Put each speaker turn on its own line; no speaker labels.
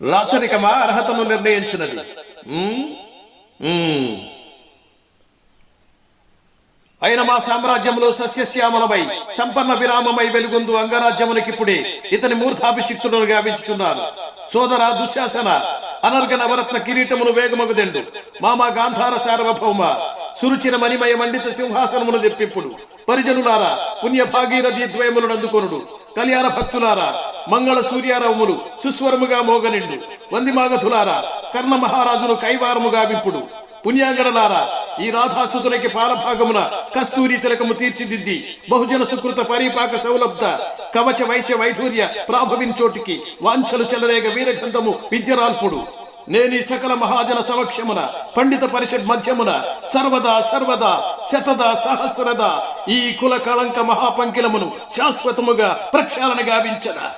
రాచరికమా? అర్హతను నిర్ణయించినది. అయిన మా సామ్రాజ్యంలో సస్యశ్యామలమై సంపన్న విరామమై వెలుగొందు అంగరాజ్యమునికిప్పుడే ఇతని మూర్ధాభిషిక్తులను గావించుచున్నాను. సోదర దుశ్శాసన అనర్గ నవరత్న కిరీటమును వేగమగుదెండు మామ గాంధార సార్వభౌమ సురుచిన మణిమయ మండిత సింహాసనమును తెప్పిప్పుడు పరిజనులారా పుణ్య భాగీరథి ద్వయములను అందుకొనుడు. కళ్యాణ భక్తులారా మంగళ సూర్యారవములు సుస్వరముగా మోగనిండు. వందిమాగధులారా కర్ణ మహారాజును కైవారముగా వింపుడు. పుణ్యాంగడలారా ఈ రాధాసుతులకి పాలభాగమున కస్తూరి తిలకము తీర్చిదిద్ది. బహుజన సుకృత పరిపాక సౌలభ్త కవచ వైశ్య వైఢూర్య ప్రాభవించోటికి వాంఛలు చెలరేగ వీరగంధము విద్యరాల్పుడు. నేను సకల మహాజన సమక్షమున పండిత పరిషత్ మధ్యమున సర్వదా సర్వదా శతద సహస్రద ఈ కుల కళంక మహాపంకిలమును శాశ్వతముగా ప్రక్షాళన గావించదా